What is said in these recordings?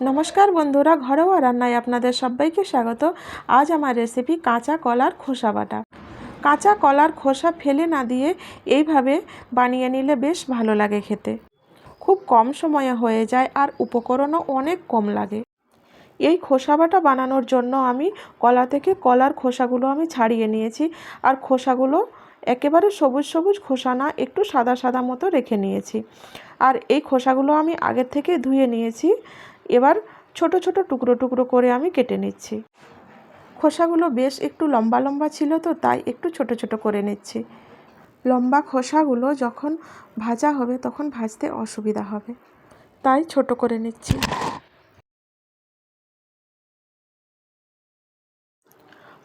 নমস্কার বন্ধুরা, ঘরোয়া রান্নায় আপনাদের সবাইকে স্বাগত। আজ আমার রেসিপি কাঁচা কলার খোসা বাটা। কাঁচা কলার খোসা ফেলে না দিয়ে এইভাবে বানিয়ে নিলে বেশ ভালো লাগে খেতে। খুব কম সময়ে হয়ে যায় আর উপকরণও অনেক কম লাগে। এই খোসা বাটা বানানোর জন্য আমি কলা থেকে কলার খোসাগুলো আমি ছাড়িয়ে নিয়েছি আর খোসাগুলো একেবারে সবুজ সবুজ খোসা না, একটু সাদা সাদা মতো রেখে নিয়েছি। আর এই খোসাগুলো আমি আগের থেকে ধুয়ে নিয়েছি। এবার ছোট ছোট টুকরো টুকরো করে আমি কেটে নিচ্ছি। খোসাগুলো বেশ একটু লম্বা লম্বা ছিল তো, তাই একটু ছোট ছোট করে নিচ্ছি। লম্বা খোসাগুলো যখন ভাজা হবে তখন ভাজতে অসুবিধা হবে, তাই ছোট করে নিচ্ছি।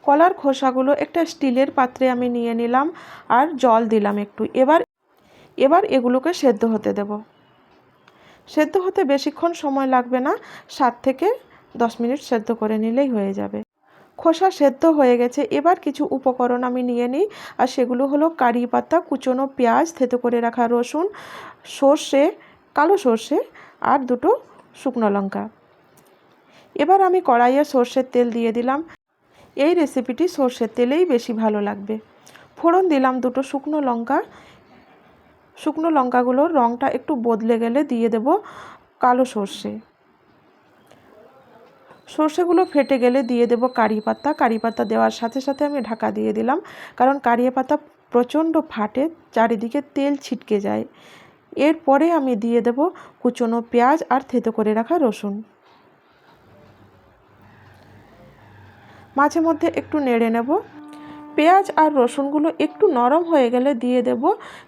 কলার খোসাগুলো একটা স্টিলের পাত্রে আমি নিয়ে নিলাম আর জল দিলাম একটু। এবার এবার এগুলোকে সেদ্ধ হতে দেব। সেদ্ধ হতে বেশিক্ষণ সময় লাগবে না। সাত থেকে দশ মিনিট সেদ্ধ করে নিলেই হয়ে যাবে। খোসা সেদ্ধ হয়ে গেছে। এবার কিছু উপকরণ আমি নিয়ে নিই, আর সেগুলো হলো কারি পাতা, কুচনো পেঁয়াজ, থেতো করে রাখা রসুন, সর্ষে, কালো সর্ষে, আর দুটো শুকনো লঙ্কা। এবার আমি কড়াইয়ে সর্ষের তেল দিয়ে দিলাম। এই রেসিপিটি সর্ষের তেলেই বেশি ভালো লাগবে। ফোড়ন দিলাম দুটো শুকনো লঙ্কা। শুকনো লঙ্কাগুলোর রঙটা একটু বদলে গেলে দিয়ে দেব কালো সর্ষে। সর্ষেগুলো ফেটে গেলে দিয়ে দেব কারি পাতা। কারি পাতা দেওয়ার সাথে সাথে আমি ঢাকা দিয়ে দিলাম, কারণ কারি পাতা প্রচণ্ড ফাটে, চারিদিকে তেল ছিটকে যায়। এরপরে আমি দিয়ে দেব কুচনো পেঁয়াজ আর থেতো করে রাখা রসুন। মাঝে মধ্যে একটু নেড়ে নেব। পেঁয়াজ আর রসুনগুলো একটু নরম হয়ে গেলে দিয়ে দেব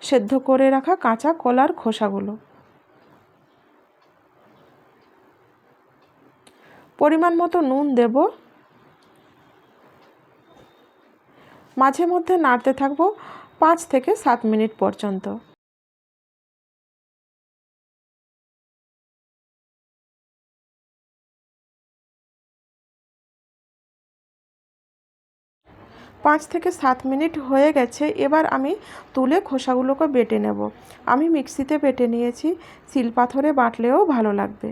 সেদ্ধ করে রাখা কাঁচা কলার খোসাগুলো। পরিমাণ মতো নুন দেব। মাঝে মধ্যে নাড়তে থাকব পাঁচ থেকে সাত মিনিট পর্যন্ত। পাঁচ থেকে সাত মিনিট হয়ে গেছে, এবার আমি তুলে খোসাগুলোকে বেটে নেব। আমি মিক্সিতে বেটে নিয়েছি শিল পাথরে বাটলেও ভালো লাগবে।